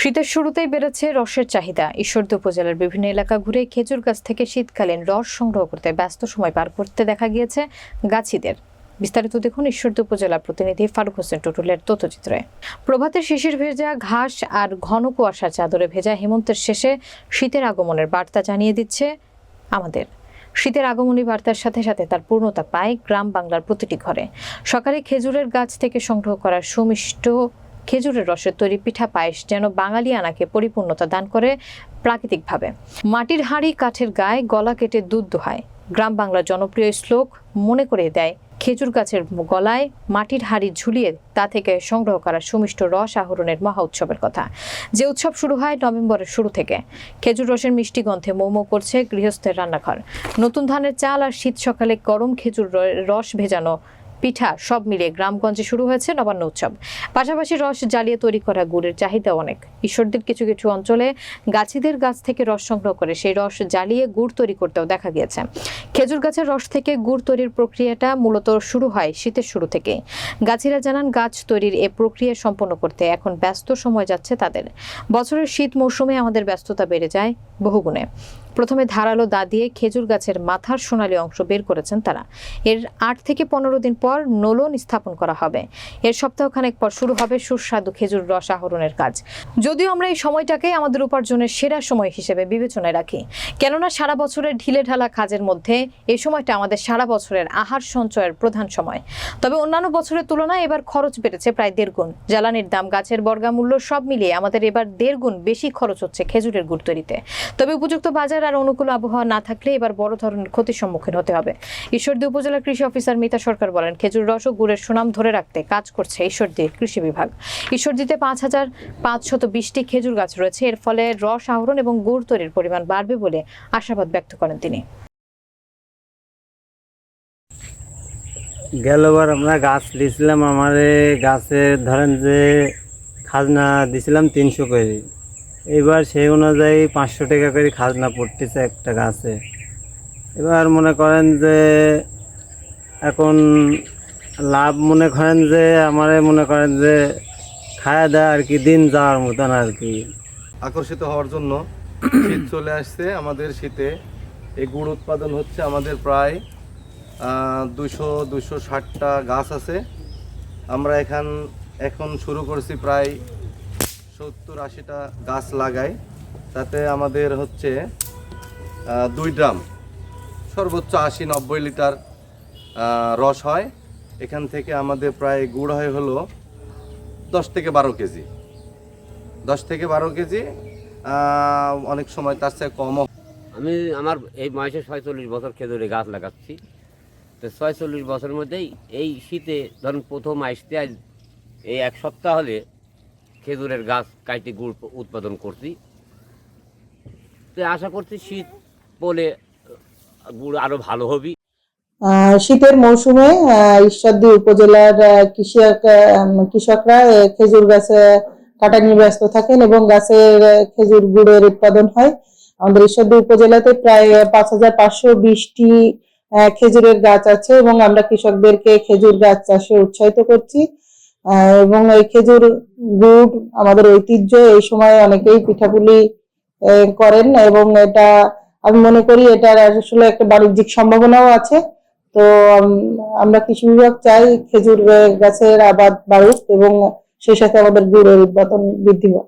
শীতের শুরুতেই বেড়েছে রসের চাহিদা। ঈশ্বরদী উপজেলার বিভিন্ন এলাকা ঘুরে খেজুর গাছ থেকে শীতকালীন রস সংগ্রহ করতে ব্যস্ত সময় পার করতে দেখা গিয়েছে গাছিদের। বিস্তারিত দেখুন ঈশ্বরদী উপজেলা প্রতিনিধি ফারুক হোসেন টুটুলের তথ্যচিত্রে। প্রভাতের শিশির ভেজা ঘাস আর ঘন কুয়াশার চাদরে ভেজা হেমন্তের শেষে শীতের আগমনের বার্তা জানিয়ে দিচ্ছে আমাদের। শীতের আগমনী বার্তার সাথে সাথে তার পূর্ণতা পায় গ্রাম বাংলার প্রতিটি ঘরে। সকালে খেজুরের গাছ থেকে সংগ্রহ করা সুমিষ্ট খেজুরের রসের তৈরি পিঠা পায়েস যেন বাঙালি আনাকে পরিপূর্ণতা দান করে প্রাকৃতিকভাবে। মাটির হাঁড়ি কাঠের গায়ে গলা কেটে দুধ দোহায় গ্রাম বাংলার জনপ্রিয় শ্লোক মনে করে দেয়, খেজুর গাছের গলায় মাটির হাঁড়ি ঝুলিয়ে তা থেকে সংগ্রহ করা সুমিষ্ট রস আহরণের মহা উৎসবের কথা। যে উৎসব শুরু হয় নভেম্বরের শুরু থেকে। খেজুর রসের মিষ্টি গন্ধে মৌমৌ করছে গৃহস্থের রান্নাঘর। নতুন ধানের চাল আর শীত সকালে গরম খেজুর রস ভেজানো পিঠা সব মিলিয়ে গ্রামগঞ্জে শুরু হয়েছে নবান্ন উৎসব। পাশাপাশি রস জ্বালিয়ে তৈরি করা গুড়ের চাহিদা অনেক। ঈশ্বরদের কিছু কিছু অঞ্চলে গাছিদের গাছ থেকে রস সংগ্রহ করে সেই রস জ্বালিয়ে গুড় তৈরি করতেও দেখা গিয়েছে। খেজুর গাছের রস থেকে গুড় তৈরির প্রক্রিয়াটা মূলত শুরু হয় শীতের শুরু থেকে গাছিরা জানান, গাছ তৈরির এ প্রক্রিয়া সম্পন্ন করতে এখন ব্যস্ত সময় যাচ্ছে তাদের। বছরের শীত মৌসুমে আমাদের ব্যস্ততা বেড়ে যায় বহুগুণে। প্রথমে ধারালো দা দিয়ে খেজুর গাছের মাথার সোনালী অংশ বের করেছেন তারা। এর আট থেকে পনেরো দিন পর নোলন স্থাপন করা হবে। এর সপ্তাহখানেক পর শুরু হবে সুস্বাদু খেজুর রস আহরণের কাজ। যদিও আমরা এই সময়টাকে আমাদের উপার্জনের সেরা সময় হিসেবে বিবেচনায় রাখি। কেননা সারা বছরের ঢিলে ঢালা কাজের মধ্যে এই সময়টা আমাদের সারা বছরের আহার সঞ্চয়ের প্রধান সময়। তবে অন্যান্য বছরের তুলনায় এবার খরচ বেড়েছে প্রায় দেড় গুণ। জ্বালানির দাম, গাছের বর্গামূল্য সব মিলিয়ে আমাদের এবার দেড় গুণ বেশি খরচ হচ্ছে খেজুরের গুড় তৈরিতে তবে উপযুক্ত বাজার আর অনুকূল আবহাওয়া না থাকলে এবার বড় ধরনের ক্ষতির সম্মুখীন হতে হবে। ঈশ্বরদী উপজেলা কৃষি অফিসার মিতা সরকার বলেন খেজুর রস ও গুড়ের সুনাম ধরে রাখতে কাজ করছে ঈশ্বরদী কৃষি বিভাগ। ঈশ্বরদীতে পাঁচ হাজার পাঁচশত বিশটি খেজুর গাছ রয়েছে। এর ফলে রস আহরণ এবং গুড় তৈরির পরিমাণ বাড়বে বলে আশাবাদ ব্যক্ত করেন তিনি। গেলবার আমরা গাছ দিয়েছিলাম আমার গাছে ধরেন যে খাজনা দিছিলাম তিনশো করে। এবার সেই অনুযায়ী পাঁচশো টাকা করে খাজনা পড়তেছে একটা গাছে। এবার মনে করেন যে এখন লাভ মনে করেন যে, আমারে মনে করেন যে খাওয়া দাওয়া আর কি, দিন যাওয়ার মতন আর কি। আকর্ষিত হওয়ার জন্য শীত চলে আসছে আমাদের শীতে। এই গুড় উৎপাদন হচ্ছে আমাদের প্রায় দুশো দুশো ষাটটা গাছ আছে। আমরা এখান, এখন শুরু করছি প্রায় সত্তর আশিটা গাছ লাগাই। তাতে আমাদের হচ্ছে দুই ড্রাম। সর্বোচ্চ আশি নব্বই লিটার রস হয়। এখান থেকে আমাদের প্রায় গুড় হয় হলো দশ থেকে বারো কেজি। দশ থেকে বারো কেজি অনেক সময় তার চেয়ে কমও। আমি আমার এই বয়সে ছয়চল্লিশ বছর খেজুরে গাছ লাগাচ্ছি। তো ছয়চল্লিশ বছরের মধ্যেই এই শীতে ধরুন প্রথম আসতে আজ এই এক সপ্তাহ হলে খেজুরের গাছ কাইটে গুড় উৎপাদন করছি। তো আশা করছি শীত বলে গুড় আরও ভালো হবে। শীতের মৌসুমে ঈশ্বরদী উপজেলার কৃষক কৃষকরা খেজুর গাছে কাটা নিয়ে ব্যস্ত থাকেন এবং গাছের খেজুর গুড়ের উৎপাদন হয়। আমাদের ঈশ্বরদী উপজেলাতে প্রায় পাঁচ হাজার পাঁচশো বিশটি খেজুরের গাছ আছে এবং আমরা কৃষকদেরকে খেজুর গাছ চাষে উৎসাহিত করছি। এবং এই খেজুর গুড় আমাদের ঐতিহ্য, এই সময় অনেকেই পিঠাপুলি করেন এবং এটা আমি মনে করি এটার আসলে একটা বাণিজ্যিক সম্ভাবনাও আছে। তো আমরা কৃষি বিভাগ চাই খেজুর গাছের আবাদ বাড়ুক এবং সেই সাথে আমাদের গুড়ের উৎপাদন বৃদ্ধি পাক